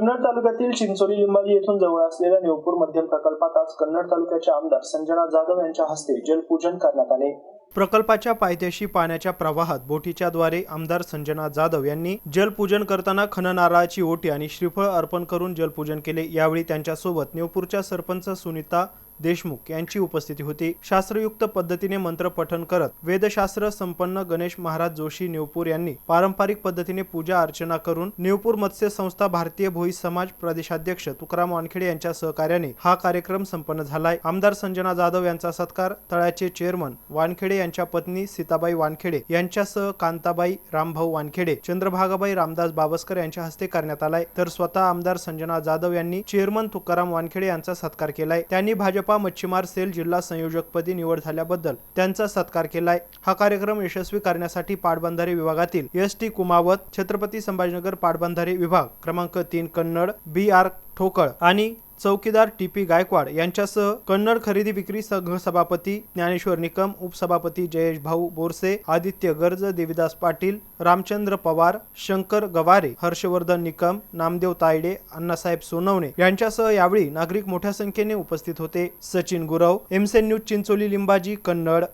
कन्नड तालुक्यातील चिंचोली लिंबाली येथून जवळ असलेल्या नेवपूर मध्यम प्रकल्पात आज कन्नड तालुक्याचे आमदार संजना जाधव यांच्या हस्ते जलपूजन करण्यात आले. प्रकल्पाच्या पायथ्याशी पाण्याच्या प्रवाहात बोटीच्या द्वारे आमदार संजना जाधव यांनी जलपूजन करताना खननारळाची ओटी आणि श्रीफळ अर्पण करून जलपूजन केले. यावेळी त्यांच्यासोबत नेवपूरच्या सरपंच सुनीता देशमुख यांची उपस्थिती होती. शास्त्रयुक्त पद्धतीने मंत्र पठन करत वेदशास्त्र संपन्न गणेश महाराज जोशी नेवपूर यांनी पारंपरिक पद्धतीने पूजा अर्चना करून नेवपूर मत्स्य संस्था भारतीय भोई समाज प्रदेशाध्यक्ष तुकाराम वानखेडे यांच्या सहकार्याने हा कार्यक्रम संपन्न झालाय. आमदार संजना जाधव यांचा सत्कार तळ्याचे चेअरमन वानखेडे यांच्या पत्नी सीताबाई वानखेडे यांच्यासह कांताबाई रामभाऊ वानखेडे चंद्रभागाबाई रामदास बाबसकर यांच्या हस्ते करण्यात आलाय. तर स्वतः आमदार संजना जाधव यांनी चेअरमन तुकाराम वानखेडे यांचा सत्कार केलाय. त्यांनी भाजप भाजपा मच्छीमार सेल जिल्हा संयोजकपदी निवड झाल्याबद्दल त्यांचा सत्कार केलाय. हा कार्यक्रम यशस्वी करण्यासाठी पाटबंधारे विभागातील एस टी कुमावत छत्रपती संभाजीनगर पाटबंधारे विभाग क्रमांक तीन कन्नड बी आर ठोकळ आणि चौकीदार टी पी गायकवाड यांच्यासह कन्नड खरेदी विक्री संघ सभापती ज्ञानेश्वर निकम उपसभापती जयेश भाऊ बोरसे आदित्य गर्ज देविदास पाटील रामचंद्र पवार शंकर गवारे हर्षवर्धन निकम नामदेव तायडे अण्णासाहेब सोनवणे यांच्यासह यावेळी नागरिक मोठ्या संख्येने उपस्थित होते. सचिन गुरव एमसेन न्यूज चिंचोली लिंबाजी कन्नड.